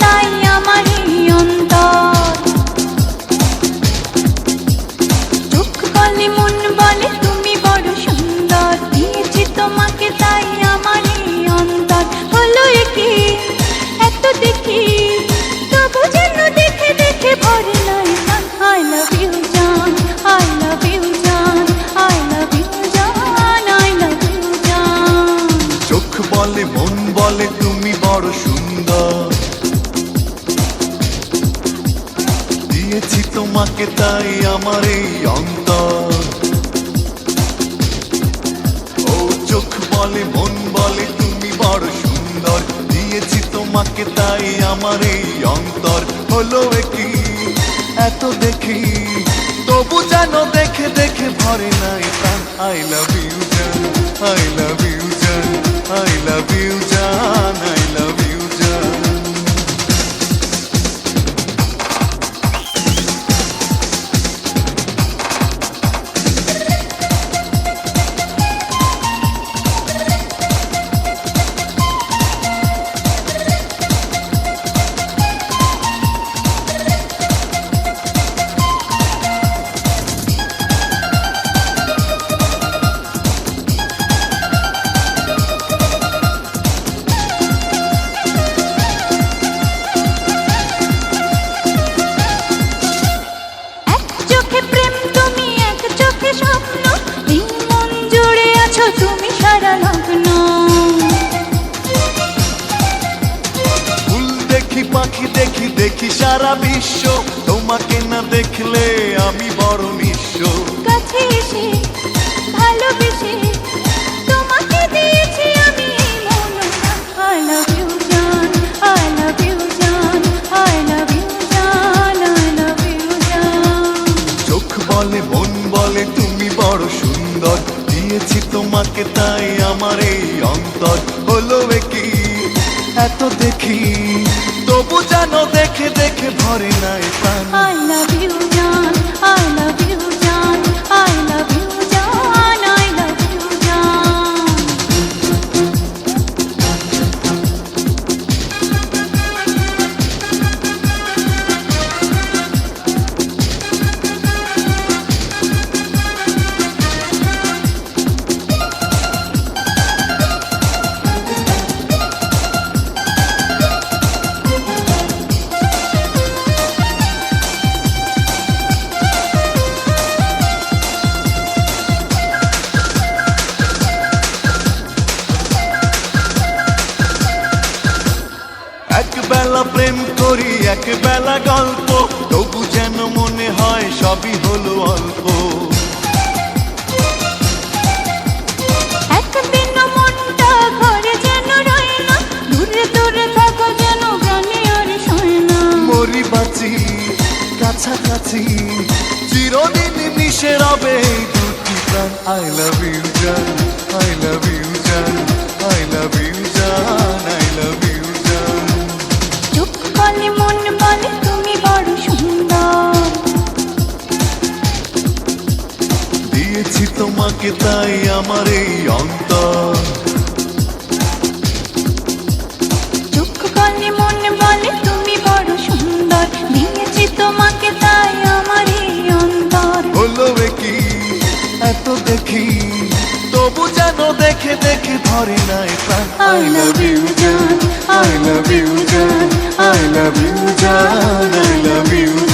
তাই আমার অন্তর। চোখ বলে, মন বলে, তুমি বড় সুন্দর। দিয়েছি তোমাকে, তাই আমার অন্তর। হলো একে এত দেখি, তবু দেখে দেখে ভরে নাই আই লাভ ইউ জান আই লাভ ইউ জান আই বলে, মন বলে, তুমি বড় সুন্দর। তোমাকে তাই আমার এই অন্তর। ও চোখ বলে, মন বলে, তুমি বড় সুন্দর। দিয়েছি তোমাকে তাই আমার এই অন্তর। হলো কি এত দেখি, তবু যেন দেখে দেখে ভরে নাই প্রাণ। আই লাভ ইউ জান আই লাভ ইউ জান দেখি সারা বিশ্ব তোমাকে না দেখলে আমি বড় নিঃস্ব। কাছে এসে ভালোবেসে তোমাকে দিয়েছি আমি মন। আই লাভ ইউ জান আই লাভ ইউ জান আই লাভ ইউ জান আই লাভ ইউ জান চোখ বলে মন বলে তুমি বড় সুন্দর। দিয়েছি তোমাকে তাই আমার এই অন্তর। হলো কি? এত দেখি তবু যেন দেখে দেখে ভরে নাই প্রাণ। I love you, প্রেম করি এক বেলা গল্প। তবু যেন মনে হয় সবই হলো অল্প। বাঁচি কাছাকাছি চিরদিন মিশে রবে দুটি প্রাণ আই লাভ ইউ জান আই লাভ ইউ জান আই লাভ ইউ বলে মন বলে তুমি বড় সুন্দর। দিয়েছি তোমাকে তাই আমার এই অন্তর। চোখ বলে মন বলে তুমি বড় সুন্দর। দিয়েছি তোমাকে তাই আমার এই অন্তর। হলো কি? এত দেখি তবু যেন দেখে দেখে ধরে নাই প্রাণ। I love you, John. I love you, John. I love you, John. I love you,